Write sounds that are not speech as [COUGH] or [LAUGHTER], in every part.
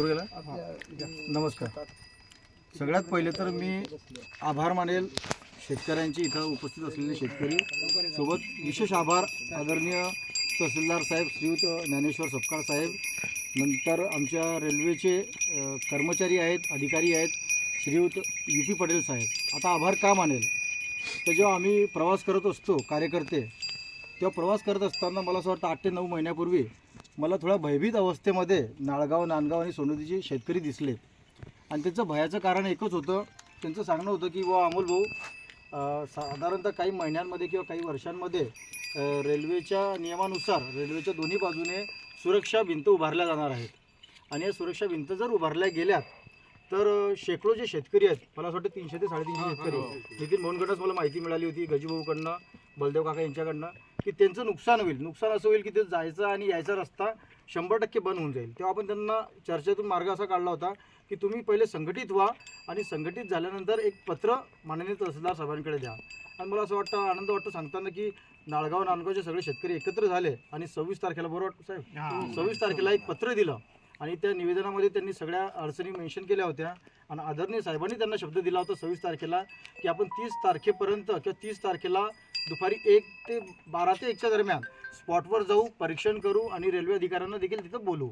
नमस्कार. सगळ्यात पहिले तर मी आभार मानेल शेतकऱ्यांची इथं उपस्थित असलेले शेतकरी. सोबत विशेष आभार आदरणीय तहसीलदार साहेब श्रीयुत ज्ञानेश्वर सपकाळ साहेब. नंतर आमच्या रेल्वेचे कर्मचारी आहेत अधिकारी आहेत श्रीयुत यू पी पटेल साहेब. आता आभार का मानेल? तर जेव्हा आम्ही प्रवास करत असतो कार्यकर्ते तेव्हा प्रवास करत असताना मला असं वाटतं आठ ते नऊ महिन्यापूर्वी मला थोड्या भयभीत अवस्थेमध्ये नाळगाव नांदगाव आणि सोनोदीचे शेतकरी दिसले. आणि त्याचं भयाचं कारण एकच होतं. त्यांचं सांगणं होतं की बुवा अमोल भाऊ साधारणतः काही महिन्यांमध्ये किंवा काही वर्षांमध्ये रेल्वेच्या नियमानुसार रेल्वेच्या दोन्ही बाजूने सुरक्षा भिंत उभारल्या जाणार आहेत. आणि या सुरक्षा भिंत जर उभारल्या गेल्यात तर शेकडो जे शेतकरी आहेत मला असं वाटतं तीनशे ते साडेतीनशे शेतकरी. नितीन भाऊंकडनंच मला माहिती मिळाली होती गजूभाऊकडनं बलदेव काका यांच्याकडनं. की त्यांचं नुकसान होईल. नुकसान असं होईल की ते जायचा आणि यायचा रस्ता शंभर टक्के बंद होऊन जाईल. तेव्हा आपण त्यांना चर्चेतून मार्ग असा काढला होता की तुम्ही पहिले संघटित व्हा आणि संघटित झाल्यानंतर एक पत्र माननीय तहसीलदार साहेबांकडे द्या. आणि मला असं वाटतं आनंद वाटतं सांगताना की नाळगाव नांदगावचे सगळे शेतकरी एकत्र झाले आणि सव्वीस तारखेला बरोबर साहेब? सव्वीस तारखेला एक पत्र दिलं. आणि त्या निवेदनामध्ये त्यांनी सगळ्या अडचणी मेन्शन केल्या होत्या. आणि आदरणीय साहेबांनी त्यांना शब्द दिला होता सव्वीस तारखेला की आपण तीस तारखेपर्यंत किंवा तीस तारखेला दुपारी एक ते बारा ते एकच्या दरम्यान स्पॉटवर जाऊ परीक्षण करू आणि रेल्वे अधिकाऱ्यांना देखील तिथं बोलू.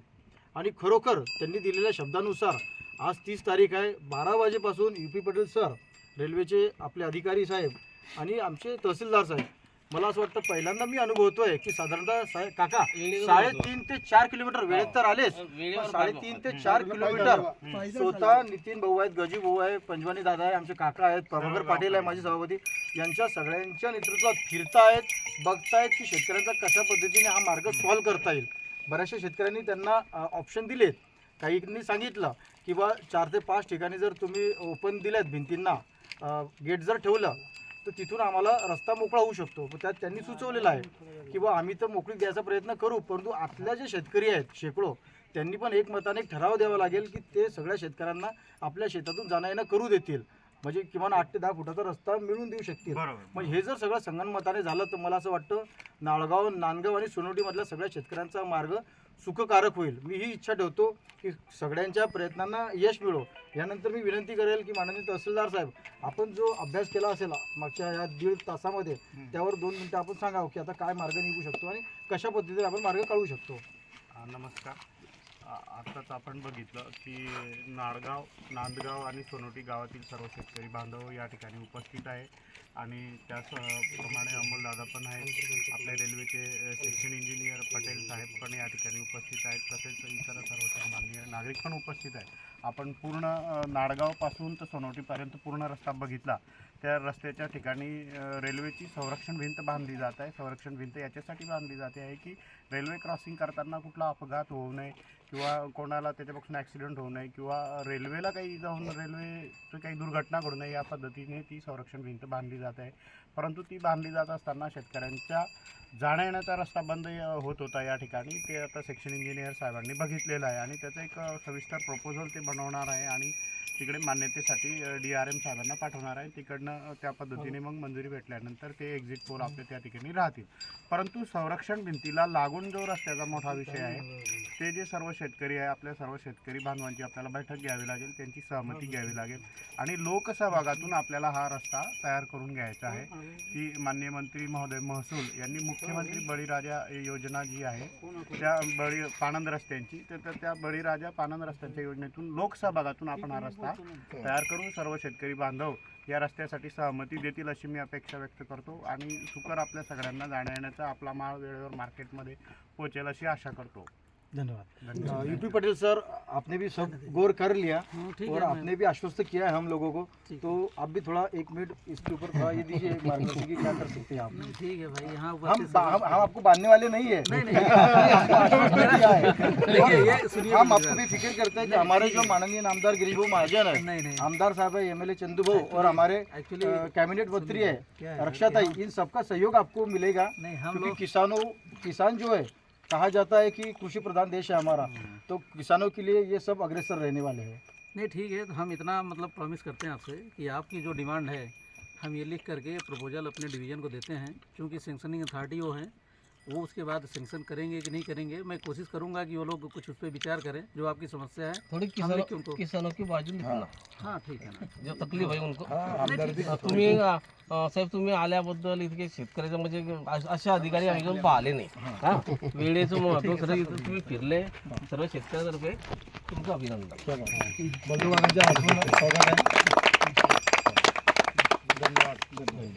आणि खरोखर त्यांनी दिलेल्या शब्दानुसार आज तीस तारीख आहे बारा वाजेपासून यू पी पटेल सर रेल्वेचे आपले अधिकारी साहेब आणि आमचे तहसीलदार साहेब मला असं वाटतं पहिल्यांदा मी अनुभवतोय की साधारणतः साहेब काका साडेतीन ते चार किलोमीटर वेळेत तर आलेच. पण साडेतीन ते चार किलोमीटर स्वतः नितीन भाऊ आहेत गजी भाऊ आहे पंजवानी दादा आहे आमचे काका आहेत प्रभाकर पाटील आहे माझे सभापती. यांच्या सगळ्यांच्या नेतृत्वात फिरतायत बघतायत की शेतकऱ्यांचा कशा पद्धतीने हा मार्ग सॉल्व्ह करता येईल. बऱ्याचशा शेतकऱ्यांनी त्यांना ऑप्शन दिलेत. काहींनी सांगितलं की बा चार ते पाच ठिकाणी जर तुम्ही ओपन दिल्यात भिंतींना गेट जर ठेवलं तर तिथून आम्हाला रस्ता मोकळा होऊ शकतो. त्यात त्यांनी सुचवलेलं आहे की बा आम्ही तर मोकळी द्यायचा प्रयत्न करू परंतु आतल्या जे शेतकरी आहेत शेकडो त्यांनी पण एकमताने एक ठराव द्यावा लागेल की ते सगळ्या शेतकऱ्यांना आपल्या शेतातून जाणं येणं करू देतील. म्हणजे किमान आठ ते दहा फुटाचा रस्ता मिळवून देऊ शकतील. म्हणजे हे जर सगळं संगनमताने झालं तर मला असं वाटतं नाळगाव नांदगाव आणि सोनवडीमधल्या सगळ्या शेतकऱ्यांचा मार्ग सुखकारक होईल. मी ही इच्छा ठेवतो की सगळ्यांच्या प्रयत्नांना यश मिळो. यानंतर मी विनंती करेल की माननीय तहसीलदार साहेब आपण जो अभ्यास केला असेल मागच्या या दीड तासामध्ये त्यावर दोन मिनटं आपण सांगावं की आता काय मार्ग निघू शकतो आणि कशा पद्धतीने आपण मार्ग काढू शकतो. नमस्कार. आत्ताच आपण बघितलं की नाळगाव नांदगाव आणि सोनोटी गावातील सर्व शेतकरी बांधव या ठिकाणी उपस्थित आहे. आणि त्याचप्रमाणे अंमलदादा पण आहेत. आपले रेल्वेचे सेक्शन इंजिनियर पटेल साहेब पण या ठिकाणी उपस्थित आहेत. तसेच इतर सर्व माननीय नागरिक पण उपस्थित आहेत. आपण पूर्ण नाडगावपासून नाळगावपासून तर सोनवटीपर्यंत पूर्ण रस्ता बघितला त्या रस्त्याच्या ठिकाणी रेल्वेची संरक्षण भिंत बांधली जात आहे. संरक्षण भिंत याच्यासाठी बांधली जाते आहे की रेल्वे क्रॉसिंग करताना कुठला अपघात होऊ नये किंवा कोणाला त्याच्यापासून ॲक्सिडेंट होऊ नये किंवा रेल्वेला काही जाऊन रेल्वेची काही दुर्घटना घडू नये या पद्धतीने ती संरक्षण भिंत बांधली जात आहे. परंतु ती बांधली जात असताना शेतकऱ्यांच्या जाण्या येण्याचा रस्ता बंद होत होता या ठिकाणी. ते आता सेक्शन इंजिनियर साहेबांनी बघितलेलं आहे आणि त्याचं एक सविस्तर प्रपोजल ते बनवणार आहे आणि तिकडे मान्यतेसाठी डी आर एम साहेबांना पाठवणार आहे. तिकडनं त्या पद्धतीने मग मंजुरी भेटल्यानंतर ते एक्झिट पोल आपले त्या ठिकाणी राहतील. परंतु संरक्षण भिंतीला लागून जो रस्त्याचा मोठा विषय आहे ते जे सर्व शेतकरी आहे आपल्या सर्व शेतकरी बांधवांची आपल्याला बैठक घ्यावी लागेल त्यांची सहमती घ्यावी लागेल. आणि लोकसहभागातून आपल्याला हा रस्ता तयार करून घ्यायचा आहे. की माननीय मंत्री महोदय महसूल यांनी मुख्यमंत्री बळीराजा योजना जी आहे त्या बळी पाणंद रस्त्यांची तर तर त्या बळीराजा पाणंद रस्त्यांच्या योजनेतून लोकसहभागातून आपण हा रस्ता तयार करून सर्व शेतकरी बांधव. या रस्त्यासाठी सहमती देतील अशी मी अपेक्षा व्यक्त करतो आणि सुकर आपल्या सगळ्यांना जाण्या येण्याचा आपला माल वेळेवर मार्केटमध्ये पोहोचेल अशी आशा करतो. धन्यवाद। यूपी पटेल सर आपने भी सब गौर कर लिया और आपने भी आश्वस्त किया है हम लोगों को। तो आप भी थोड़ा एक मिनट इसके ऊपर थोड़ा ये दीजिए [LAUGHS] मार्गदर्शन की क्या कर सकते हैं आप। ठीक है भाई यहाँ हम हम हम आपको बांधने वाले नहीं है। है। [LAUGHS] [LAUGHS] हम आपको भी फ़िक्र करते हैं कि हमारे जो माननीय नामदार भाऊ महाजन है नहीं नहीं। आमदार साहब है एम एल ए चंदू भाऊ और हमारे कैबिनेट मंत्री है रक्षा ताई इन सबका सहयोग आपको मिलेगा क्योंकि किसानों किसान जो है कहा जाता है कि कृषि प्रधान देश है हमारा। तो किसानों के लिए ये सब अग्रसर रहने वाले हैं। नहीं, ठीक है तो हम इतना मतलब प्रॉमिस करते हैं आपसे कि आपकी जो डिमांड है, हम ये लिख करके प्रपोजल अपने डिवीज़न को देते हैं। क्योंकि सेंक्शनिंग अथॉरिटी वो हैं वो उसके बाद सेंक्शन करेंगे कि नहीं करेंगे मैं कोशिश करूँगा कि वो लोग कुछ उस पर विचार करें जो आपकी समस्या है। थोड़ी किसानों के उनको किसानों की बाजू लिखना हाँ। ठीक है ना। जो तकलीफ़ आहे उनको। हमदर्दी तुम्ही साहेब तुम्ही आल्याबद्दल इतके शेतकऱ्याचं म्हणजे असे अधिकारी आम्ही घेऊन पाहिले नाही। हा। वेळेचं महत्व खरं इथं तुम्ही फिरले सर्व शेतकऱ्यातर्फे तुमचं अभिनंदन।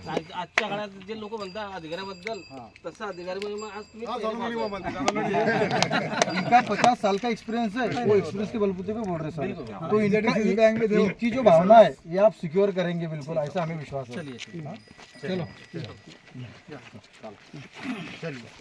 आज- आजच्या काळात जे लोक म्हणतात अधिकाऱ्याबद्दल तसं अधिकारी म्हणजे आज तुम्ही इनका पचास साल का एक्सपीरियंस है वो एक्सपीरियंस के बलबूते पे बोल रहे सर तो इनका इनकी जो भावना है ये आप सिक्योर करेंगे बिल्कुल ऐसा हमें विश्वास है? चलिए. चलो.